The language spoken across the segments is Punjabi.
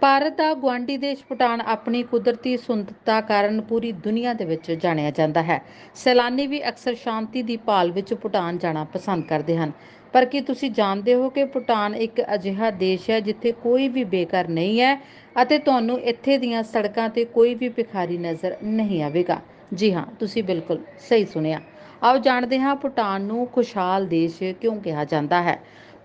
ਭਾਰਤ ਦਾ ਗੁਆਂਢੀ ਦੇਸ਼ ਭੂਟਾਨ ਆਪਣੀ ਕੁਦਰਤੀ ਸੁੰਦਰਤਾ ਕਾਰਨ ਪੂਰੀ ਦੁਨੀਆ ਦੇ ਵਿੱਚ ਜਾਣਿਆ ਜਾਂਦਾ ਹੈ। ਸੈਲਾਨੀ ਵੀ ਅਕਸਰ ਸ਼ਾਂਤੀ ਦੀ ਭਾਲ ਵਿੱਚ ਭੂਟਾਨ ਜਾਣਾ ਪਸੰਦ ਕਰਦੇ ਹਨ। ਪਰ ਕੀ ਤੁਸੀਂ ਜਾਣਦੇ ਹੋ ਕਿ ਭੂਟਾਨ ਇੱਕ ਅਜਿਹਾ ਦੇਸ਼ ਹੈ ਜਿੱਥੇ ਕੋਈ ਵੀ ਬੇਘਰ ਨਹੀਂ ਹੈ ਅਤੇ ਤੁਹਾਨੂੰ ਇੱਥੇ ਦੀਆਂ ਸੜਕਾਂ ਤੇ ਕੋਈ ਵੀ ਭਿਖਾਰੀ ਨਜ਼ਰ ਨਹੀਂ ਆਵੇਗਾ? ਜੀ ਹਾਂ, ਤੁਸੀਂ ਬਿਲਕੁਲ ਸਹੀ ਸੁਣਿਆ। ਆਓ ਜਾਣਦੇ ਹਾਂ ਭੂਟਾਨ ਨੂੰ ਖੁਸ਼ਹਾਲ ਦੇਸ਼ ਕਿਉਂ ਕਿਹਾ ਜਾਂਦਾ ਹੈ।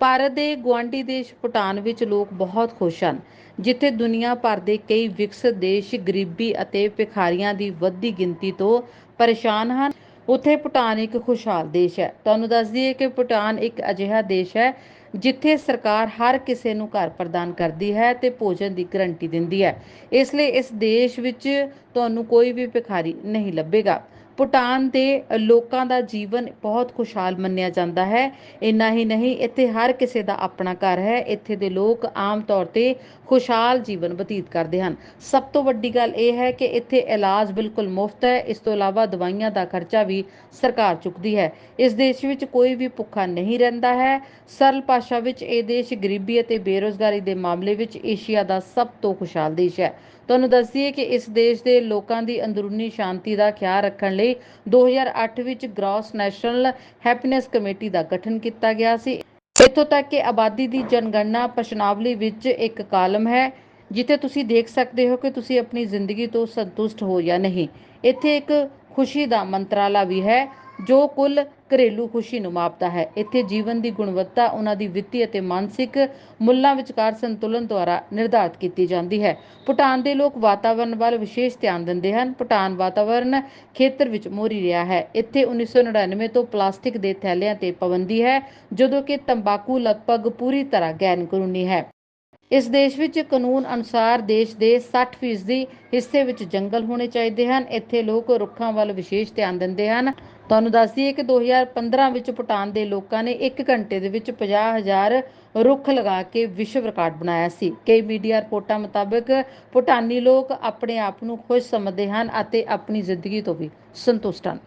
ਭਾਰਤ ਦੇ ਗੁਆਂਢੀ ਦੇਸ਼ ਭੂਟਾਨ ਵਿੱਚ ਲੋਕ ਬਹੁਤ ਖੁਸ਼ ਹਨ, ਜਿੱਥੇ ਦੁਨੀਆ ਭਰ ਦੇ ਕਈ ਵਿਕਸਿਤ ਦੇਸ਼ ਗਰੀਬੀ ਅਤੇ ਭਿਖਾਰੀਆਂ ਦੀ ਵੱਧਦੀ ਗਿਣਤੀ ਤੋਂ ਪਰੇਸ਼ਾਨ ਹਨ। ਉੱਥੇ ਭੂਟਾਨ ਇੱਕ ਖੁਸ਼ਹਾਲ ਦੇਸ਼ ਹੈ। ਤੁਹਾਨੂੰ ਦੱਸ ਦਈਏ ਕਿ ਭੂਟਾਨ ਇੱਕ ਅਜਿਹਾ ਦੇਸ਼ ਹੈ, ਜਿੱਥੇ ਸਰਕਾਰ ਹਰ ਕਿਸੇ ਨੂੰ ਘਰ ਪ੍ਰਦਾਨ ਕਰਦੀ ਹੈ ਤੇ ਭੋਜਨ ਦੀ ਗਰੰਟੀ ਦਿੰਦੀ ਹੈ। ਇਸ ਲਈ ਇਸ ਦੇਸ਼ ਵਿੱਚ ਤੁਹਾਨੂੰ ਕੋਈ ਵੀ ਭਿਖਾਰੀ ਨਹੀਂ ਲੱਭੇਗਾ। ਭੂਟਾਨ ਦੇ ਲੋਕਾਂ ਦਾ ਜੀਵਨ ਬਹੁਤ ਖੁਸ਼ਹਾਲ ਮੰਨਿਆ ਜਾਂਦਾ ਹੈ। ਇੰਨਾ ਹੀ ਨਹੀਂ, ਇੱਥੇ ਹਰ ਕਿਸੇ ਦਾ ਆਪਣਾ ਘਰ ਹੈ। ਇੱਥੇ ਦੇ ਲੋਕ ਆਮ ਤੌਰ ਤੇ ਖੁਸ਼ਹਾਲ ਜੀਵਨ ਬਤੀਤ ਕਰਦੇ ਹਨ। ਸਭ ਤੋਂ ਵੱਡੀ ਗੱਲ ਇਹ ਹੈ ਕਿ ਇੱਥੇ ਇਲਾਜ ਬਿਲਕੁਲ ਮੁਫਤ ਹੈ। ਇਸ ਤੋਂ ਇਲਾਵਾ ਦਵਾਈਆਂ ਦਾ ਖਰਚਾ ਵੀ ਸਰਕਾਰ ਚੁੱਕਦੀ ਹੈ। ਇਸ ਦੇਸ਼ ਵਿੱਚ ਕੋਈ ਵੀ ਭੁੱਖਾ ਨਹੀਂ ਰਹਿੰਦਾ ਹੈ। ਸਰਲ ਭਾਸ਼ਾ ਵਿੱਚ ਇਹ ਦੇਸ਼ ਗਰੀਬੀ ਅਤੇ ਬੇਰੋਜ਼ਗਾਰੀ ਦੇ ਮਾਮਲੇ ਵਿੱਚ ਏਸ਼ੀਆ ਦਾ ਸਭ ਤੋਂ ਖੁਸ਼ਹਾਲ ਦੇਸ਼ ਹੈ। ਤੁਹਾਨੂੰ ਦੱਸਦੀਏ ਕਿ ਇਸ ਦੇਸ਼ ਦੇ ਲੋਕਾਂ ਦੀ ਅੰਦਰੂਨੀ ਸ਼ਾਂਤੀ ਦਾ ਖਿਆਲ ਰੱਖਣ ਲਈ 2008 ਵਿੱਚ ਗ੍ਰਾਸ ਨੈਸ਼ਨਲ ਹੈਪੀਨੈਸ ਕਮੇਟੀ ਦਾ ਗਠਨ ਕੀਤਾ ਗਿਆ ਸੀ। ਇੱਥੋਂ ਤੱਕ ਕਿ ਆਬਾਦੀ ਦੀ ਜਨਗਣਨਾ ਪ੍ਰਸ਼ਨਾਵਲੀ ਵਿੱਚ ਇੱਕ ਕਾਲਮ ਹੈ, ਜਿੱਥੇ ਤੁਸੀਂ ਦੇਖ ਸਕਦੇ ਹੋ ਕਿ ਤੁਸੀਂ ਆਪਣੀ ਜ਼ਿੰਦਗੀ ਤੋਂ ਸੰਤੁਸ਼ਟ ਹੋ ਜਾਂ ਨਹੀਂ। ਇੱਥੇ ਇੱਕ ਖੁਸ਼ੀ ਦਾ ਮੰਤਰਾਲਾ ਵੀ ਹੈ ਜੋ ਕੁੱਲ ਘਰੇਲੂ ਖੁਸ਼ੀ ਨੂੰ ਮਾਪਦਾ ਹੈ। ਇੱਥੇ ਜੀਵਨ ਦੀ ਗੁਣਵੱਤਾ, ਉਹਨਾਂ ਦੀ ਵਿੱਤੀ ਅਤੇ ਮਾਨਸਿਕ ਮੁੱਲਾਂ ਵਿਚਕਾਰ ਸੰਤੁਲਨ ਦੁਆਰਾ ਨਿਰਧਾਰਤ ਕੀਤੀ ਜਾਂਦੀ ਹੈ। ਭੂਟਾਨ ਦੇ ਲੋਕ ਵਾਤਾਵਰਣ ਵੱਲ ਵਿਸ਼ੇਸ਼ ਧਿਆਨ ਦਿੰਦੇ ਹਨ। ਭੂਟਾਨ ਵਾਤਾਵਰਣ ਖੇਤਰ ਵਿੱਚ ਮੋਹਰੀ ਰਿਹਾ ਹੈ। ਇੱਥੇ 1999 ਤੋਂ ਪਲਾਸਟਿਕ ਦੇ ਥੈਲਿਆਂ ਤੇ ਪਾਬੰਦੀ ਹੈ, ਜਦੋਂ ਕਿ ਤੰਬਾਕੂ ਲਗਭਗ ਪੂਰੀ ਤਰ੍ਹਾਂ ਗੈਰ ਕਾਨੂੰਨੀ ਹੈ। ਇਸ ਦੇਸ਼ ਵਿੱਚ ਕਾਨੂੰਨ ਅਨੁਸਾਰ ਦੇਸ਼ ਦੇ 60% ਹਿੱਸੇ ਵਿੱਚ ਜੰਗਲ ਹੋਣੇ ਚਾਹੀਦੇ ਹਨ। ਇੱਥੇ ਲੋਕ ਰੁੱਖਾਂ ਵੱਲ ਵਿਸ਼ੇਸ਼ ਧਿਆਨ ਦਿੰਦੇ ਹਨ। ਤੁਹਾਨੂੰ ਦੱਸ ਦਈਏ ਕਿ 2015 ਵਿੱਚ ਭੂਟਾਨ ਦੇ ਲੋਕਾਂ ਨੇ 1 ਘੰਟੇ ਦੇ ਵਿੱਚ 50000 ਰੁੱਖ ਲਗਾ ਕੇ ਵਿਸ਼ਵ ਰਿਕਾਰਡ ਬਣਾਇਆ ਸੀ। ਕਈ ਮੀਡੀਆ ਰਿਪੋਰਟਾਂ ਮੁਤਾਬਕ ਭੂਟਾਨੀ ਲੋਕ ਆਪਣੇ ਆਪ ਨੂੰ ਖੁਸ਼ ਸਮਝਦੇ ਹਨ ਅਤੇ ਆਪਣੀ ਜ਼ਿੰਦਗੀ ਤੋਂ ਵੀ ਸੰਤੁਸ਼ਟ ਹਨ।